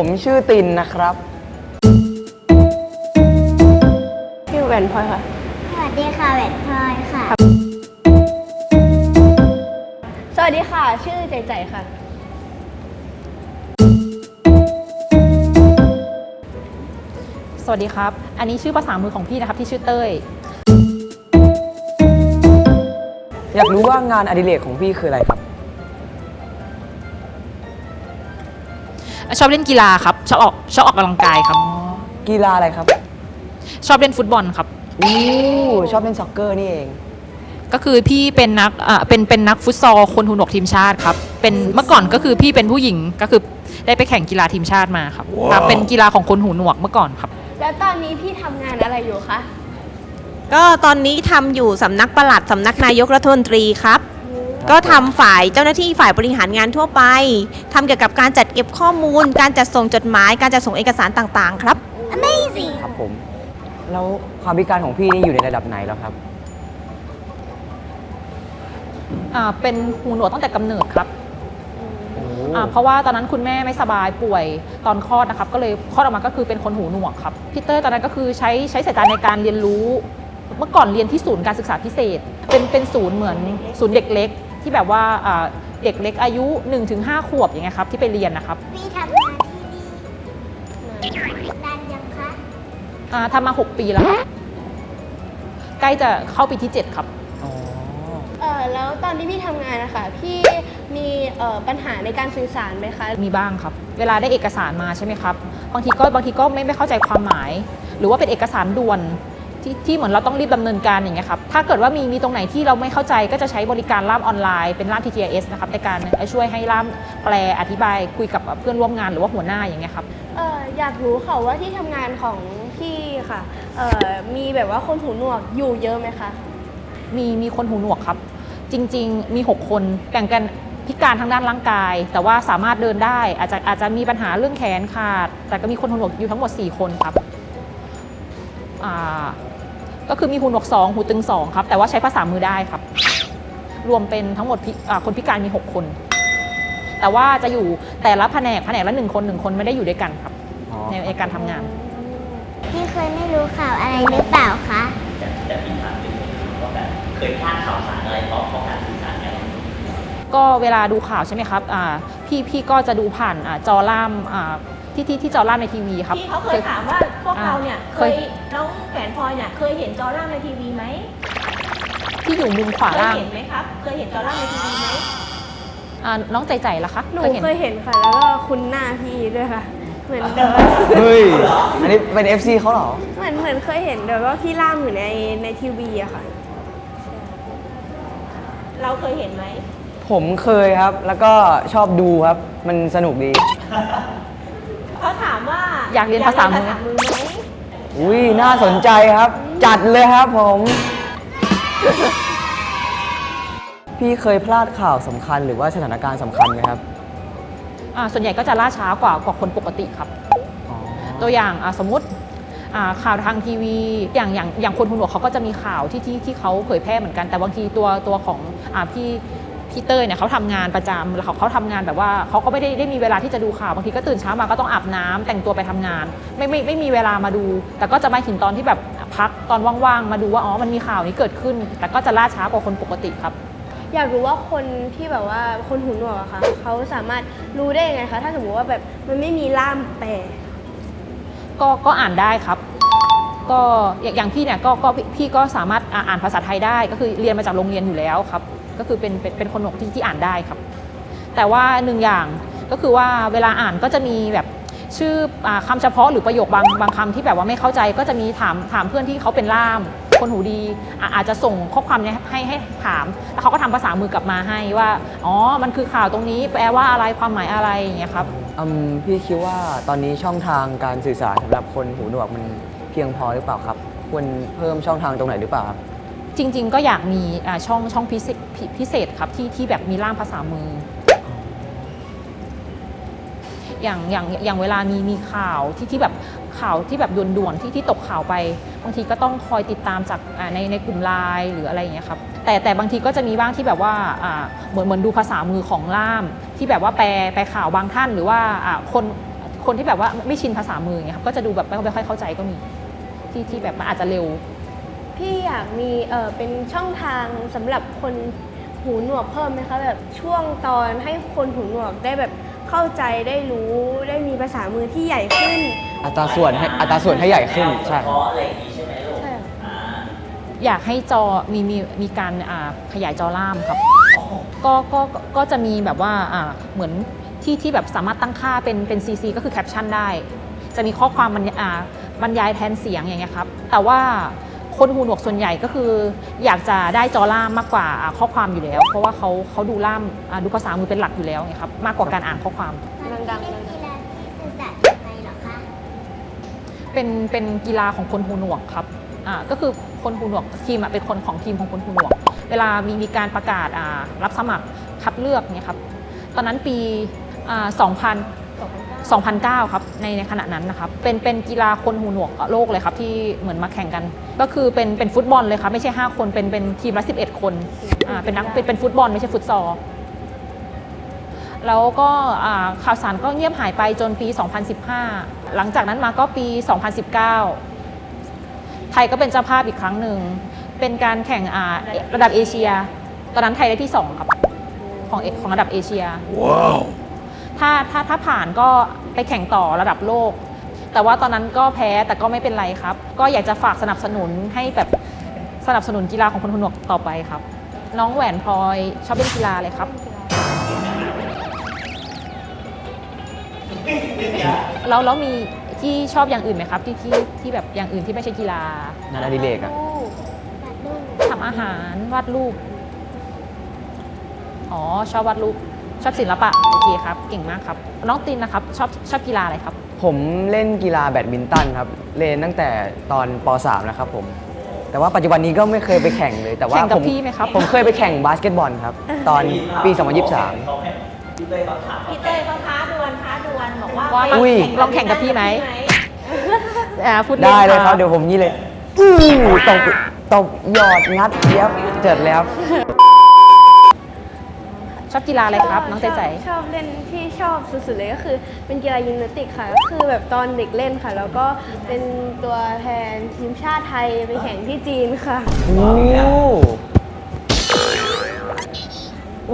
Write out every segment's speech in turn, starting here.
ผมชื่อตินนะครับชื่อแหวนพลอยค่ะ สวัสดีค่ะแหวนพลอยค่ะ สวัสดีค่ะ ชื่อใจใจค่ะ สวัสดีครับ อันนี้ชื่อภาษามือของพี่นะครับที่ชื่อเต้ย อยากรู้ว่างานอดิเรกของพี่คืออะไรครับ ชอบเล่นกีฬาครับ ชอบออกชอบออกกำลังกายครับ กีฬาอะไรครับ ชอบเล่นฟุตบอลครับ อู้ชอบเล่นซ็อกเกอร์นี่เอง ก็คือพี่เป็นนักอ่าเป็นเป็นนักฟุตซอลคนหูหนวกทีมชาติครับเป็นเมื่อก่อนก็คือพี่เป็นผู้หญิงก็คือได้ไปแข่งกีฬาทีมชาติมาครับครับเป็นกีฬาของคนหูหนวกเมื่อก่อนครับ แล้วตอนนี้พี่ทำงานอะไรอยู่คะ ก็ตอนนี้ทำอยู่สำนักปลัดสำนักนายกรัฐมนตรีครับ ก็ทำฝ่ายเจ้าหน้าที่ฝ่ายบริหารงานทั่วไปทำเกี่ยวกับการจัดเก็บข้อมูล การจัดส่งจดหมาย การจัดส่งเอกสารต่างๆ ครับ Amazing ครับผม แล้วความพิการของพี่นี่อยู่ในระดับไหนแล้วครับ อ่าเป็นหูหนวกตั้งแต่กำเนิดครับโอ้อ่าเพราะว่าตอนนั้นคุณแม่ไม่สบายป่วยตอนคลอดนะครับ ก็เลยคลอดออกมาก็คือเป็นคนหูหนวกครับพี่เตอร์ตอนนั้นก็คือใช้ใช้สายตาในการเรียนรู้ เมื่อก่อนเรียนที่ศูนย์การศึกษาพิเศษ เป็นเป็นศูนย์เหมือนศูนย์เด็กเล็ก ที่แบบว่าอ่าเด็กเล็กอายุ 1-5 ขวบอย่างเงี้ยครับที่ไปเรียนนะครับพี่ทำงานที่นี่นานยังคะอ่าทำมา 6 ปีแล้วครับใกล้จะเข้าปีที่ 7 ครับอ๋อเออแล้วตอนที่พี่ทำงานนะคะพี่มีเอ่อปัญหาในการสื่อสารไหมคะมีบ้างครับ เวลาได้เอกสารมาใช่ไหมครับ บางทีก็บางทีก็ไม่ไม่เข้าใจความหมาย หรือว่าเป็นเอกสารด่วน ที่ที่เหมือนเราต้องรีบดำเนินการอย่างเงี้ยครับถ้าเกิดว่ามีมีตรงไหนที่เราไม่เข้าใจก็จะใช้บริการล่ามออนไลน์เป็นล่าม TTS นะครับในการช่วยให้ล่ามแปลอธิบายคุยกับเพื่อนร่วมงานหรือว่าหัวหน้าอย่างเงี้ยครับเอออยากรู้ค่ะว่าที่ทำงานของพี่ค่ะเออมีแบบว่าคนหูหนวกอยู่เยอะไหมคะมีมีคนหูหนวกครับ จริง ๆ มี 6 คนแบ่งกันพิการทางด้านร่างกาย แต่ว่าสามารถเดินได้ อาจจะอาจจะมีปัญหาเรื่องแขนขาดแต่ก็มีคนหูหนวกอยู่ทั้งหมด 4 คนครับ อ่า ก็คือมีหูหนวก 2 หูตึง 2 ครับ แต่ว่าใช้ภาษามือได้ครับ รวมเป็นทั้งหมดพิอ่าคนพิการมี 6 คน แต่ว่าจะอยู่แต่ละแผนกแผนกละหนึ่งคนหนึ่งคนไม่ได้อยู่ด้วยกันครับอ๋อในในการทำงาน พี่เคยไม่รู้ข่าวอะไรหรือเปล่าคะจะจะมีถามนิดนึงว่าแบบเคยพลาดข่าวสารอะไรเพราะเพราะการสื่อสารไหมก็เวลาดูข่าวใช่ไหมครับอ่าพี่พี่ก็จะดูผ่านอ่าจอล่ามอ่า ที่ที่ที่จอล่ามในทีวีครับพี่เขาเคยถามว่าพวกเราเนี่ยอ่าเคยน้องแหวนพลอยเนี่ยเคยเห็นจอร่างในทีวีไหมที่อยู่มุมขวาเคยล่างเห็นไหมครับ เคยเห็นจอร่างในทีวีไหมอ่าน้องใจใจละคะหนูเคยเห็น เคยเห็นค่ะ แล้วก็คุ้นหน้าพี่ด้วยค่ะ เหมือนเดิมเฮ้ย อันนี้เป็น FC เขาเหรอ เหมือนเหมือนเคยเห็นเดี๋ยวว่าพี่ล่ามอยู่ในในทีวีอะค่ะ เราเคยเห็นไหมผมเคยครับ แล้วก็ชอบดูครับ มันสนุกดี เขาถามว่าอยากเรียนภาษามืออยกเรียนภาษามือ ไหมอุ้ยน่าสนใจครับ จัดเลยครับผม พี่เคยพลาดข่าวสำคัญหรือว่าสถานการณ์สำคัญไหมครับ อ่าส่วนใหญ่ก็จะล่าช้ากว่ากว่าคนปกติครับอ๋อตัวอย่างอ่าสมมติอ่าข่าวทางทีวี อย่างอย่างอย่างคนหูหนวกเขาก็จะมีข่าวที่ที่ที่เขาเผยแพร่เหมือนกันแต่บางทีตัวตัวของอ่าพี่ พี่เต้ยเนี่ยเขาทำงานประจำแล้วเขาเขาทำงานแบบว่าเขาก็ไม่ได้ได้มีเวลาที่จะดูข่าวบางทีก็ตื่นเช้ามาก็ต้องอาบน้ำแต่งตัวไปทำงาน ไม่ไม่ไม่มีเวลามาดู แต่ก็จะมาเห็นตอนที่แบบพักตอนว่างๆมาดูว่าอ๋อมันมีข่าวนี้เกิดขึ้น แต่ก็จะล่าช้ากว่าคนปกติครับ อยากรู้ว่าคนที่แบบว่าคนหูหนวกอะค่ะเขาสามารถรู้ได้ยังไงคะถ้าสมมติว่าแบบมันไม่มีล่ามแปล ก็ก็อ่านได้ครับ ก็อย่างอย่างพี่เนี่ยก็ก็พี่พี่ก็สามารถอ่าอ่านภาษาไทยได้ก็คือเรียนมาจากโรงเรียนอยู่แล้วครับ ก็คือเป็นเป็นเป็นคนหนวกที่ที่อ่านได้ครับ แต่ว่าหนึ่งอย่างก็คือว่าเวลาอ่านก็จะมีแบบชื่ออาคำเฉพาะหรือประโยคบางบางคำที่แบบว่าไม่เข้าใจก็จะมีถามถามเพื่อนที่เขาเป็นล่าม คนหูดีอะอาจจะส่งข้อความเนี้ยให้ให้ถามแล้วเขาก็ทำภาษามือกลับมาให้ว่าอ๋อมันคือข่าวตรงนี้ แปลว่าอะไรความหมายอะไรอย่างเงี้ยครับอืมพี่คิดว่าตอนนี้ช่องทางการสื่อสารสำหรับคนหูหนวกมันเพียงพอหรือเปล่าครับควรเพิ่มช่องทางตรงไหนหรือเปล่าครับ จริง ๆ ก็อยากมีอ่าช่องช่องพิเศษพิพิเศษครับที่ที่แบบมีล่ามภาษามือ อย่างอย่างอย่างเวลามีมีข่าวที่ที่แบบข่าวที่แบบด่วนๆที่ที่ตกข่าวไป บางทีก็ต้องคอยติดตามจากอ่าในในกลุ่มไลน์หรืออะไรอย่างเงี้ยครับแต่แต่บางทีก็จะมีบ้างที่แบบว่าอ่าเหมือนเหมือนดูภาษามือของล่าม ที่แบบว่าแปลแปลข่าวบางท่านหรือว่าอ่าคนคนที่แบบว่าไม่ชินภาษามืออย่างเงี้ยครับก็จะดูแบบไม่ไม่ค่อยเข้าใจก็มีที่ที่แบบมันอาจจะเร็ว พี่อยากมีเออเป็นช่องทางสำหรับคนหูหนวกเพิ่มไหมคะแบบช่วงตอนให้คนหูหนวกได้แบบเข้าใจได้รู้ได้มีภาษามือที่ใหญ่ขึ้นอัตราส่วนให้อัตราส่วนให้ใหญ่ขึ้นใช่พอะไรอย่างนี้ใช่ไหมลูกใช่ค่ะอยากให้จอมีมีมีการอ่าขยายจอล่ามครับ ก็ก็ก็จะมีแบบว่าอ่าเหมือนที่ที่แบบสามารถตั้งค่าเป็นเป็น CC ก็คือแคปชั่นได้ จะมีข้อความบรรยอ่าบรรยายแทนเสียงอย่างเงี้ยครับ แต่ว่า คนหูหนวกส่วนใหญ่ก็คือ อยากจะได้จอล่ามมากกว่าอ่าข้อความอยู่แล้ว เพราะว่าเขาเขาดูล่ามอ่าดูภาษามือเป็นหลักอยู่แล้วไงครับมากกว่าการอ่านข้อความ ดังๆเล่นกีฬาที่สื่อสารยังไงเหรอคะเป็นเป็นกีฬาของคนหูหนวกครับอ่าก็คือคนหูหนวกทีมอะเป็นคนของทีมของคนหูหนวก เวลามีมีการประกาศอ่ารับสมัครคัดเลือกเนี่ยครับตอนนั้นปีอ่า2000 2009 ครับในในขณะนั้นนะครับ เป็นเป็นกีฬาคนหูหนวกโลกเลยครับ ที่เหมือนมาแข่งกัน ก็คือเป็นเป็นฟุตบอลเลยครับไม่ใช่ 5 คนเป็นเป็นทีมละ11 คนอ่าเป็นนักเป็นเป็นฟุตบอลไม่ใช่ฟุตซอลแล้วก็อ่าข่าวสารก็เงียบหายไปจนปี 2015 หลังจากนั้นมาก็ปี 2019 ไทยก็เป็นเจ้าภาพอีกครั้งหนึ่ง เป็นการแข่งอ่าระดับเอเชีย ตอนนั้นไทยได้ที่ 2 ครับ ของเอของระดับเอเชียถ้าถ้าถ้าผ่านก็ไปแข่งต่อระดับโลก แต่ว่าตอนนั้นก็แพ้แต่ก็ไม่เป็นไรครับ ก็อยากจะฝากสนับสนุนให้แบบสนับสนุนกีฬาของคนหูหนวกต่อไปครับ น้องแหวนพลอยชอบเล่นกีฬาเลยครับ แล้วแล้วมีที่ชอบอย่างอื่นไหมครับ ที่ที่ที่แบบอย่างอื่นที่ไม่ใช่กีฬางานอดิเรกอะทำอาหารวาดรูป อ๋อชอบวาดรูปชอบศิลปะโอเคครับ เก่งมากครับ น้องตินนะครับ ชอบชอบกีฬาอะไรครับ ผมเล่นกีฬาแบดมินตันครับเล่นตั้งแต่ตอนป .3 นะครับผม แต่ว่าปัจจุบันนี้ก็ไม่เคยไปแข่งเลย แต่ว่าแข่งกับผมพี่ไหมครับ ผมเคยไปแข่งบาสเกตบอลครับ ตอนปี 2023เขาให้พี่เต้ยเขาถามพี่เต้ยเขาท้าดวลท้าดวลบอกว่าว่าไปอุ้ยแข่ลองแข่งกับพี่ไหม อ่าพูดเล่นได้เลยครับะเดี๋ยวผมนี่เลยอู้ตบตบหยอดงัดเย็บเจิดแล้ว ชอบกีฬาอะไรครับ น้องใจใจชบชอบเล่นที่ชอบสุดๆเลยก็คือ เป็นกีฬายิมนาสติกค่ะก็คือแบบตอนเด็กเล่นค่ะ แล้วก็เป็นตัวแทนทีมชาติไทยไปแข่งที่จีนค่ะ โอ้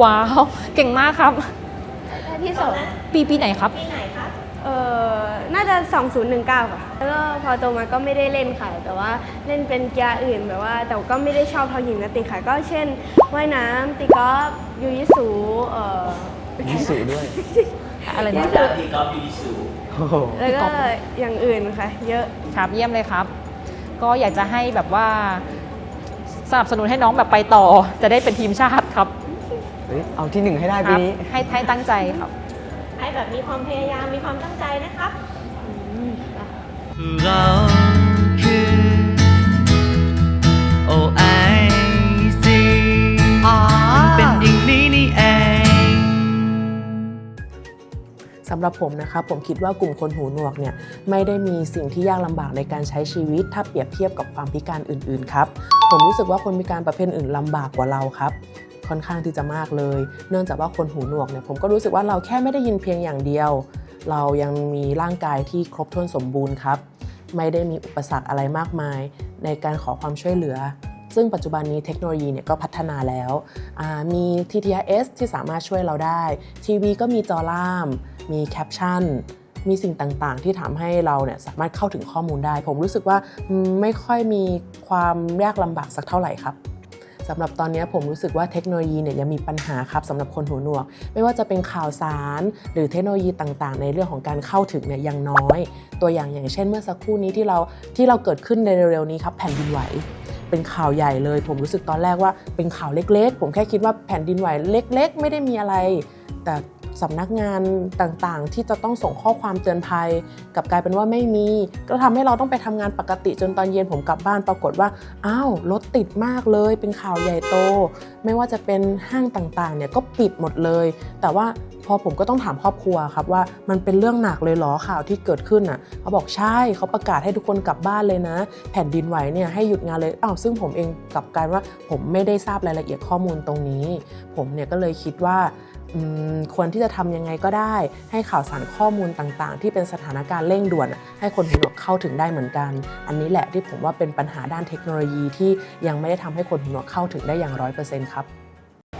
ว้าว เก่งมากครับได้ที่สองปีปีไหนครับที่ไหนคะเออน่า จะ 2019 ค่ะ แล้วก็พอโตมาก็ไม่ได้เล่นค่ะ แต่ว่าเล่นเป็นกีฬาอื่นแบบว่า แต่ก็ไม่ได้ชอบเท่ายิมนาสติกค่ะ ก็เช่นว่ายน้ำตีกอล์ฟยูยิสูเอ่อยิสุด้วย อะไรว่านะจะพี่กอล์ฟยูดิสูโอ้โหแล้วก็อย่างอื่นค่ะ เยอะครับเยี่ยมเลยครับ ก็อยากจะให้แบบว่าสนับสนุนให้น้องแบบไปต่อ จะได้เป็นทีมชาติครับเฮ้ยเอาที่หนึ่งให้ได้คปีรับนี้ให้ให้ตั้งใจครับ ให้แบบมีความพยายามมีความตั้งใจนะครับ สำหรับผมนะครับผมคิดว่ากลุ่มคนหูหนวกเนี่ยไม่ได้มีสิ่งที่ยากลำบากในการใช้ชีวิต ถ้าเปรียบเทียบกับความพิการอื่นๆครับผมรู้สึกว่าคนพิการประเภทอื่นลำบากกว่าเราครับค่อนข้างที่จะมากเลย เนื่องจากว่าคนหูหนวกเนี่ยผมก็รู้สึกว่าเราแค่ไม่ได้ยินเพียงอย่างเดียว เรายังมีร่างกายที่ครบถ้วนสมบูรณ์ครับ ไม่ได้มีอุปสรรคอะไรมากมาย ในการขอความช่วยเหลือ ซึ่งปัจจุบันนี้เทคโนโลยีเนี่ยก็พัฒนาแล้ว มี TTS ที่สามารถช่วยเราได้ ทีวีก็มีจอล่าม มีแคปชั่นมีสิ่งต่างๆ ที่ทำให้เราเนี่ยสามารถเข้าถึงข้อมูลได้ ผมรู้สึกว่าไม่ค่อยมีความยากลำบากสักเท่าไหร่ครับ สำหรับตอนนี้ผมรู้สึกว่าเทคโนโลยีเนี่ยยังมีปัญหาครับสำหรับคนหูหนวก ไม่ว่าจะเป็นข่าวสาร หรือเทคโนโลยีต่างๆ ในเรื่องของการเข้าถึงเนี่ยยังน้อย ตัวอย่างอย่างเช่นเมื่อสักครู่นี้ที่เราที่เราเกิดขึ้นในเร็วๆนี้ครับแผ่นดินไหวเป็นข่าวใหญ่เลย ผมรู้สึกตอนแรกว่าเป็นข่าวเล็กๆ ผมแค่คิดว่าแผ่นดินไหวเล็ก ๆ ไม่ได้มีอะไร แต่ สำนักงานต่างๆ ที่จะต้องส่งข้อความเตือนภัยกับกลายเป็นว่าไม่มี ก็ทำให้เราต้องไปทำงานปกติจนตอนเย็นผมกลับบ้านปรากฏว่าอ้าวรถติดมากเลย เป็นข่าวใหญ่โต ไม่ว่าจะเป็นห้างต่างๆเนี่ยก็ปิดหมดเลย แต่ว่าพอผมก็ต้องถามครอบครัวครับว่ามันเป็นเรื่องหนักเลยเหรอข่าวที่เกิดขึ้นอะเขาบอกใช่เขาประกาศให้ทุกคนกลับบ้านเลยนะ แผ่นดินไหวเนี่ยให้หยุดงานเลยอ้าวซึ่งผมเองกลับกลายว่าผมไม่ได้ทราบรายละเอียดข้อมูลตรงนี้ ผมเนี่ยก็เลยคิดว่า ควรที่จะทำยังไงก็ได้ ให้ข่าวสารข้อมูลต่างๆ ที่เป็นสถานการณ์เร่งด่วนอะให้คนหูหนวกเข้าถึงได้เหมือนกัน อันนี้แหละที่ผมว่าเป็นปัญหาด้านเทคโนโลยีที่ยังไม่ได้ทำให้คนหูหนวกเข้าถึงได้อย่างร้อยเปอร์เซ็นต์ครับ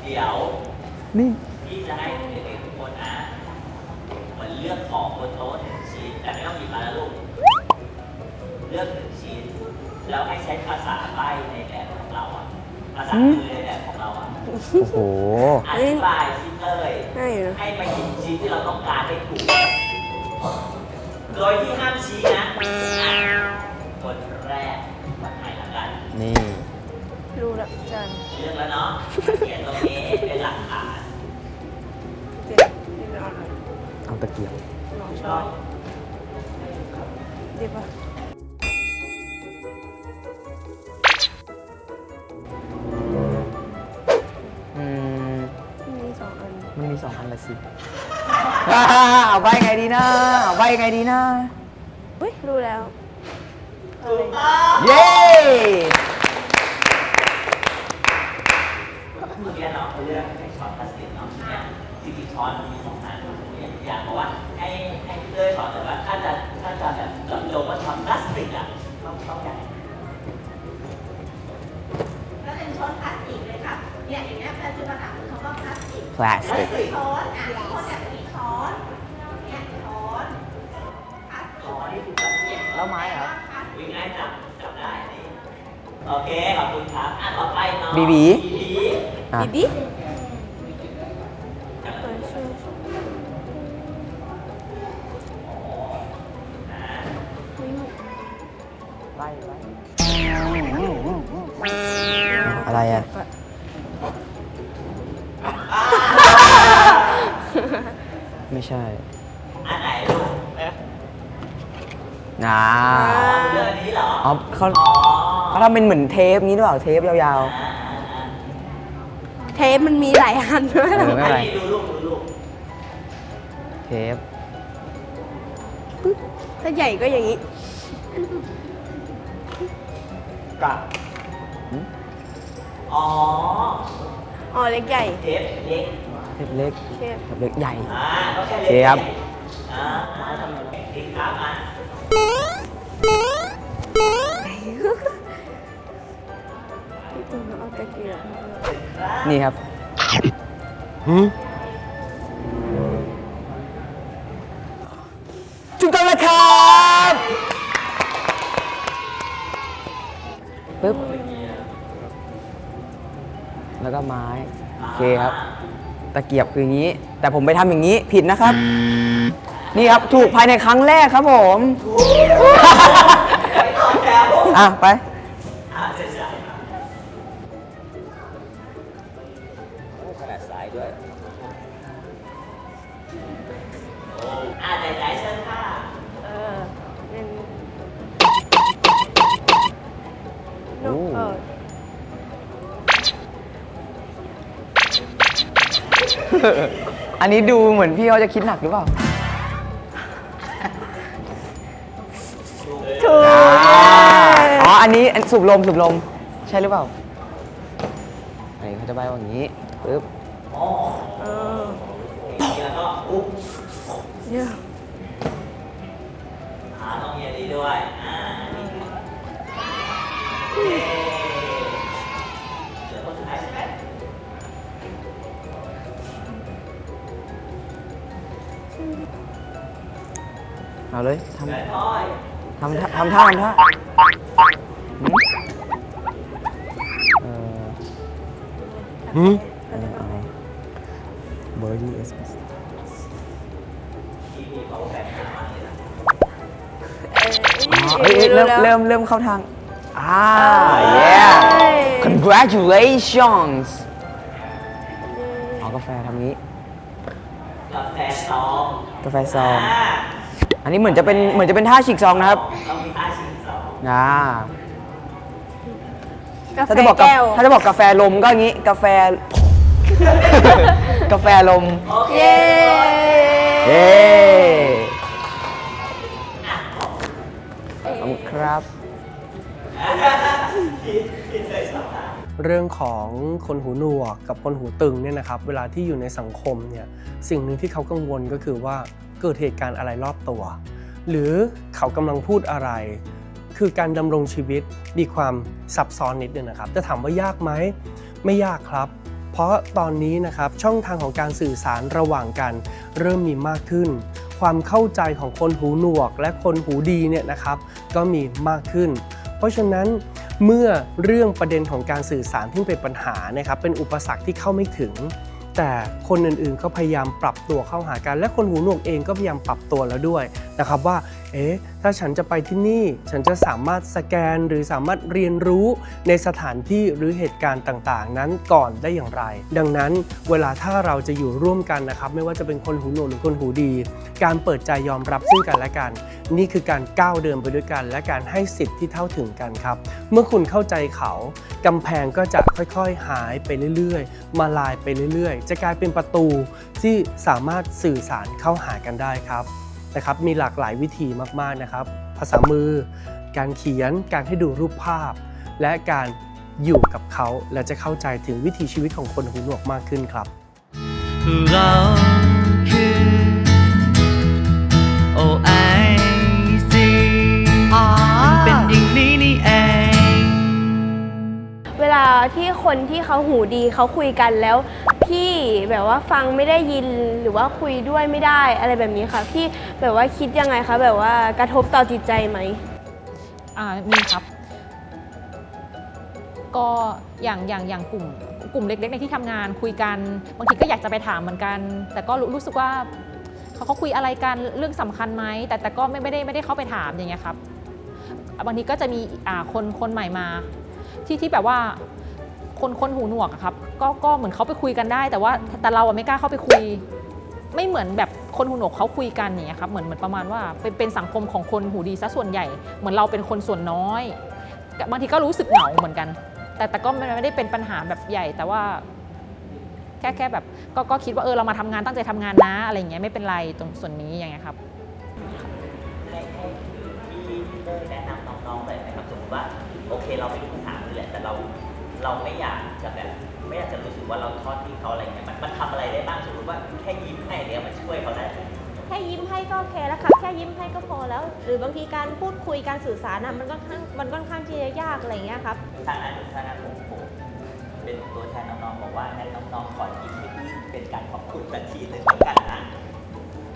เดี๋ยวนี่พี่จะให้เด็กๆทุกคนนะเหมือนเลือกของบนโต๊ะหนึ่งชิ้นแต่ไม่ต้องหยิบมาแล้วลูกเลือกหนึ่งชิ้นแล้วให้ใช้ภาษาใบ้ในแบบของเราอะภาษามือในแบบของเราอะ โอ้โห อธิบายชิ้นเลย ง่ายอยู่นะให้ไปหยิบชิ้นที่เราต้องการให้ถูก โดยที่ห้ามชี้นะคนแรกมาให้ละกัน นี่รู้แล้วอาจารย์เลือกแล้วเนาะเขียนตรงนี้เป็นหลักฐานเจ็ดนี่นอนเลยเอาตะเกียบลองช้อนดีป่ะ มันมีสองอันละสิเอาใบไงดีนะเอาใบไงดีนะเฮ้ยรู้แล้วอะไรเย้เมื่อกี้เนาะเขาเลือกให้ช้อนพลาสติกเนาะเนี่ยจริงๆช้อนมันมีสองอัน ติกแล้วไม้เหรอวิ่งง่ายจับจับได้นี่โอเค ขอบคุณครับอะต่อไปเนาะบีบี บีบีอะบีบีเออช่วยช่วยอุ๊ยใบใบอะไรอ่ ไม่ใช่อันไหนลูกน่าเรื่องอันนี้เหรออ๋อเขาอ๋อเขาทำเป็นเหมือนเทปงี้หรือเปล่าเทปยาวอ่าอ่าเทปมันมีหลายอันด้วยๆเออไม่เป็นไรอันนี้ดูลูกดูลูกเทปถ้าใหญ่ก็อย่างนี้กับอ๋ออ๋อเล็กใหญ่ เทปเล็กเท ปเล็กเทป เทปเล็กใหญ่อ่าก็แค่โอเล็กเคครับอ่าอ่าติดครับอะพี่ตูนเอาตะเกียบนี่ครับถูกต้องแล้วครับปึ๊บแล้วก็ไม้โอเคครับ ตะเกียบคืออย่างนี้ แต่ผมไปทำอย่างนี้ผิดนะครับ นี่ครับถูกภายในครั้งแรกครับผมไปต่อแถวอะไป อันนี้ดูเหมือนพี่เขาจะคิดหนักหรือเปล่า ถูกอ่าอ๋อ อันนี้อันสูบลมสูบลม ใช่หรือเปล่า อันนี้เขาจะใบว่าอย่างนี้ปึ๊บอ๋อเออแล้วก็อุ๊บเดี๋ยวขาต้องมีอันนี้ด้วย อ่า เอาเลยทำเชิญพ่อยทำท่าทำท่าทำท่าหืมเอออันนี้เอาบอดี้เอสที่มีเขาแบบหาเนี่ยนะอ๋อเอ้ยเอ้ยเริ่มเริ่มเริ่มเข้าทางอ่า yeah congratulations อ๋อกาแฟทำงี้ กาแฟซอง กาแฟซอง อ่าอันนี้เหมือนจะเป็นเหมือนจะเป็นท่าฉีกซองนะครับต้องมีท่าชิงซองอ่ากาแฟถ้าจะบอกกาแก้วถ้าจะบอกกาแฟลมก็อย่างงี้กาแฟ กาแฟลมโอเคเย้เย้ขอบคุณครับที่ที่เคยสอบถามเรื่องของคนหูหนวกกับคนหูตึงเนี่ยนะครับ เวลาที่อยู่ในสังคมเนี่ยสิ่งหนึ่งที่เขากังวลก็คือว่า เกิดเหตุการณ์อะไรรอบตัว หรือเขากำลังพูดอะไร คือการดำรงชีวิตมีความซับซ้อนนิดนึงนะครับ จะถามว่ายากไหมไม่ยากครับ เพราะตอนนี้นะครับช่องทางของการสื่อสารระหว่างกันเริ่มมีมากขึ้น ความเข้าใจของคนหูหนวก และคนหูดีเนี่ยนะครับ ก็มีมากขึ้น เพราะฉะนั้นเมื่อเรื่องประเด็นของการสื่อสารที่เป็นปัญหานะครับเป็นอุปสรรคที่เข้าไม่ถึง แต่คนอื่นๆก็พยายามปรับตัวเข้าหากัน และคนหูหนวกเองก็พยายามปรับตัวแล้วด้วยนะครับว่า เอ๊ะ ถ้าฉันจะไปที่นี่ ฉันจะสามารถสแกนหรือสามารถเรียนรู้ในสถานที่หรือเหตุการณ์ต่างๆ นั้นก่อนได้อย่างไร ดังนั้นเวลาถ้าเราจะอยู่ร่วมกันนะครับ ไม่ว่าจะเป็นคนหูหนวกหรือคนหูดี การเปิดใจยอมรับซึ่งกันและกัน นี่คือการก้าวเดินไปด้วยกัน และการให้สิทธิ์ที่เท่าถึงกันครับ เมื่อคุณเข้าใจเขากำแพงก็จะค่อยๆ หายไปเรื่อยๆ มาลายไปเรื่อยๆ จะกลายเป็นประตูที่สามารถสื่อสารเข้าหากันได้ครับ นะครับมีหลากหลายวิธีมากๆนะครับ ภาษามือ การเขียนการให้ดูรูปภาพ และการอยู่กับเขาและจะเข้าใจถึงวิถีชีวิตของคนหูหนวกมากขึ้นครับเราคือ OIC เป็นอย่างนี้นี่เองเวลาที่คนที่เขาหูดีเขาคุยกันแล้ว พี่แบบว่าฟังไม่ได้ยินหรือว่าคุยด้วยไม่ได้อะไรแบบนี้ค่ะ พี่แบบว่าคิดยังไงคะแบบว่ากระทบต่อจิตใจไหมอ่ามีครับ ก็อย่างอย่างอย่างกลุ่ม กลุ่มเล็ก ๆ ในที่ทำงานคุยกันบางทีก็อยากจะไปถามเหมือนกัน แต่ก็รู้รู้สึกว่าเขาเขาคุยอะไรกันเรื่องสำคัญไหมแต่แต่ก็ไม่ไม่ได้ไม่ได้เข้าไปถามอย่างเงี้ยครับ บางทีก็จะมีอ่าคนคนใหม่มา ที่ที่แบบว่า คนคนหูหนวกอะครับก็ก็เหมือนเขาไปคุยกันได้ แต่ว่าแต่เราอะไม่กล้าเข้าไปคุย ไม่เหมือนแบบคนหูหนวกเขาคุยกันอย่างเงี้ยครับเหมือนเหมือนประมาณว่าเป็นเป็นสังคมของคนหูดีซะส่วนใหญ่ เหมือนเราเป็นคนส่วนน้อยบางทีก็รู้สึกเหงาเหมือนกัน แต่แต่ก็ไม่ไม่ได้เป็นปัญหาแบบใหญ่ แต่ว่า แค่แค่แบบก็ก็คิดว่าเออเรามาทำงานตั้งใจทำงานนะอะไรอย่างเงี้ยไม่เป็นไรตรงส่วนนี้อย่างเงี้ยครับ ให้ให้พี่เต้ยแนะนำน้องๆเลยนะครับสมมติว่า โอเคเราไม่รู้ภาษานี่แหละแต่เรา เราไม่อยากจะแบบไม่อยากจะรู้สึกว่าเราทอดที่เขาอะไรเงี้ยมันมันทำอะไรได้บ้างสมมติว่าแค่ยิ้มให้เนี่ยมันช่วยเขาได้ไหม แค่ยิ้มให้ก็โอเคแล้วครับแค่ยิ้มให้ก็พอแล้ว หรือบางทีการพูดคุยการสื่อสารนะมันก็ข้างมันค่อนข้างที่จะยากอะไรอย่างเงี้ยครับถ้างั้นถ้างั้นผมผมเป็นตัวแทนน้องๆบอกว่างั้นน้องๆขอยิ้มให้พี่เป็นการขอบคุณทันทีเลยแล้วกันนะ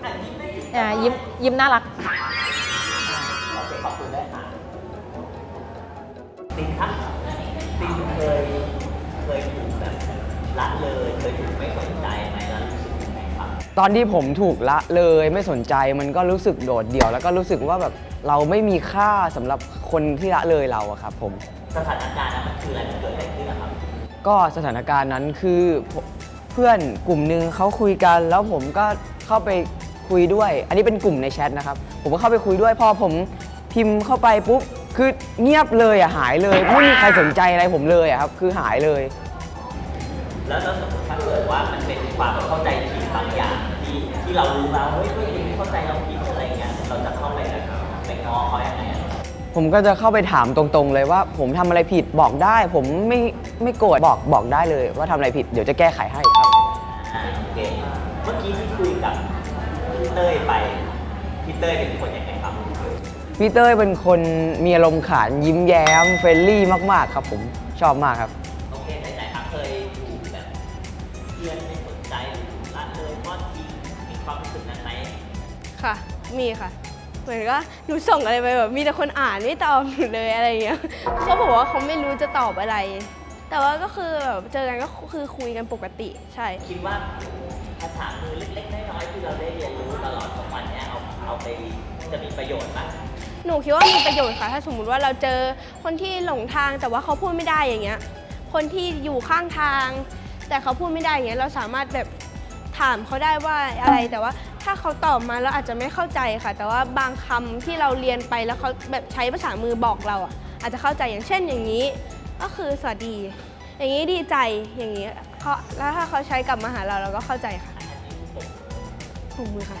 อะยิ้มให้พี่อ่ายิ้มยิ้มน่ารัก โอเคขอบคุณด้วยค่ะตินครับติน เคยเคยถูกแบบละเลยเคยถูกไม่สนใจไหมแล้วรู้สึกยังไงครับตอนที่ผมถูกละเลยไม่สนใจมันก็รู้สึกโดดเดี่ยว แล้วก็รู้สึกว่าแบบเราไม่มีค่าสำหรับคนที่ละเลยเราอะครับผม สถานการณ์นั้นมันคืออะไรมันเกิดอะไรขึ้นนะครับ ก็สถานการณ์นั้นคือผมเพื่อนกลุ่มหนึ่งเขาคุยกันแล้วผมก็เข้าไปคุยด้วย อันนี้เป็นกลุ่มในแชทนะครับ ผมก็เข้าไปคุยด้วยพอผมพิมพ์เข้าไปปุ๊บ คือเงียบเลยอะหายเลย ไม่มีใครสนใจอะไรผมเลยอะครับ คือหายเลย แล้วแล้วสมมติถ้าเกิดว่ามันเป็นความเข้าใจผิดบางอย่างที่ที่เรารู้แล้วเฮ้ยเพื่อนยังไม่เข้าใจเราผิดอะไรเงี้ยเราจะเข้าไปแบบไปง้อเขายังไงอะผมก็จะเข้าไปถามตรงๆ เลยว่า ผมทำอะไรผิดบอกได้ ผมไม่ไม่โกรธบอกบอกได้เลย ว่าทำอะไรผิดเดี๋ยวจะแก้ไขให้ครับ อ่าโอเคเมื่อกี้ที่คุยกับพี่เต้ยไปพี่เต้ยเป็นคนยังไงครับ พี่เต้ยเป็นคนมีอารมณ์ขันยิ้มแย้มเฟรนลี่มาก ๆ ครับผมชอบมากครับ โอเคไหนๆครับเคยถูกแบบเพื่อนไม่สนใจหรือถูกละเลยทอดทิ้งมีความรู้สึกนั้นไหมค่ะ มีค่ะ เหมือนก็หนูส่งอะไรไปแบบมีแต่คนอ่านไม่ตอบหนูเลยอะไรอย่างเงี้ยเขาบอกว่าเขาไม่รู้จะตอบอะไร แต่ว่าก็คือแบบเจอกันก็คือคุยกันปกติใช่ คิดว่าภาษามือเล็กๆน้อยๆที่เราได้เรียนรู้ตลอดของวันเนี้ยเอาเอาไปจะมีประโยชน์ไหม หนูคิดว่ามีประโยชน์ค่ะ ถ้าสมมุติว่าเราเจอคนที่หลงทางแต่ว่าเขาพูดไม่ได้อย่างเงี้ย คนที่อยู่ข้างทาง แต่เขาพูดไม่ได้อย่างเงี้ยเราสามารถแบบถามเขาได้ว่าอะไรแต่ว่าถ้าเขาตอบมาเราอาจจะไม่เข้าใจค่ะ แต่ว่าบางคำที่เราเรียนไปแล้วเขาแบบใช้ภาษามือบอกเราอะอาจจะเข้าใจอย่างเช่นอย่างนี้ ก็คือสวัสดี อย่างนี้ดีใจอย่างนี้เขาแล้วถ้าเขาใช้กลับมาหาเราเราก็เข้าใจค่ะถุงมือค่ะ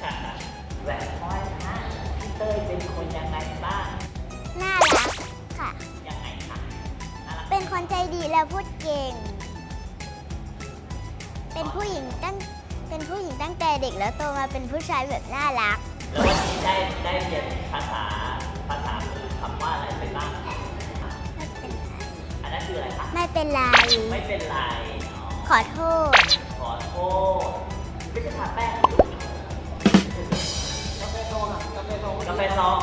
แหวนห้อยนะ เต้ยเป็นคนยังไงบ้าง น่ารักค่ะ ยังไงคะน่ารักเป็นคนใจดีแล้วพูดเก่ง เป็นผู้หญิงตั้ง เป็นผู้หญิงตั้งแต่เด็กแล้วโตมาเป็นผู้ชายแบบน่ารัก แล้ววันนี้ได้ได้เรียนภาษาภาษาคือคำว่าอะไรไปบ้างไม่เป็นไร อันนั้นคืออะไรคะ ไม่เป็นไร ไม่เป็นไรอ๋อขอโทษ ขอโทษไม่ใช่ทาแป้งกาแฟซองอะ กาแฟซองกาแฟซอง